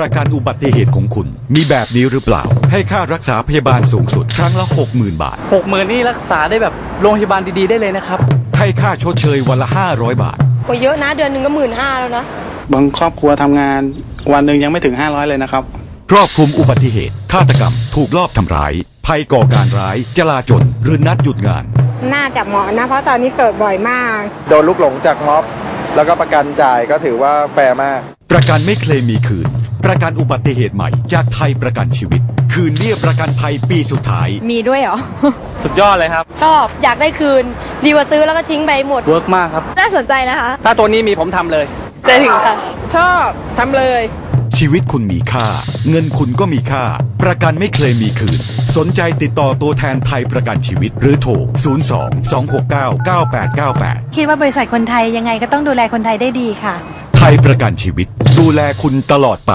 ประกันอุบัติเหตุของคุณ มีแบบนี้หรือเปล่า ให้ค่ารักษาพยาบาลสูงสุด ครั้งละ 60,000 บาท หกหมื่นนี่รักษาได้แบบโรงพยาบาลดีๆได้เลยนะครับ ให้ค่าชดเชยวันละ 500 บาทก็เยอะนะ เดือนหนึ่งก็หมื่นห้าแล้วนะ บางครอบครัวทำงานวันหนึ่งยังไม่ถึง 500 เลยนะครับ ครอบคลุมอุบัติเหตุ ฆาตกรรม ถูกลอบทำร้าย ภัยก่อการร้าย จลาจลหรือนัดหยุดงาน น่าจะเหมาะนะ เพราะตอนนี้เกิดบ่อยมาก โดนลูกหลงจากม็อบ แล้วก็ประกันจ่ายก็ถือว่าแฟร์มาก ประกันไม่เคลมมีคืน ประกันอุบัติเหตุใหม่จากไทยประกันชีวิต คืนเบี้ยประกันภัยปีสุดท้าย มีด้วยเหรอ สุดยอดเลยครับ ชอบอยากได้คืน ดีกว่าซื้อแล้วก็ทิ้งไปหมด เวิร์กมากครับ น่าสนใจนะคะ ถ้าตัวนี้มีผมทำเลย ใจถึงค่ะ ชอบทำเลย ชีวิตคุณมีค่า เงินคุณก็มีค่า ประกันไม่เคลมมีคืน สนใจติดต่อตัวแทนไทยประกันชีวิตหรือโทร 02 269 9898 คิดว่าบริษัทคนไทยยังไงก็ต้องดูแลคนไทยได้ดีค่ะ ไทยประกันชีวิต ดูแลคุณตลอดไป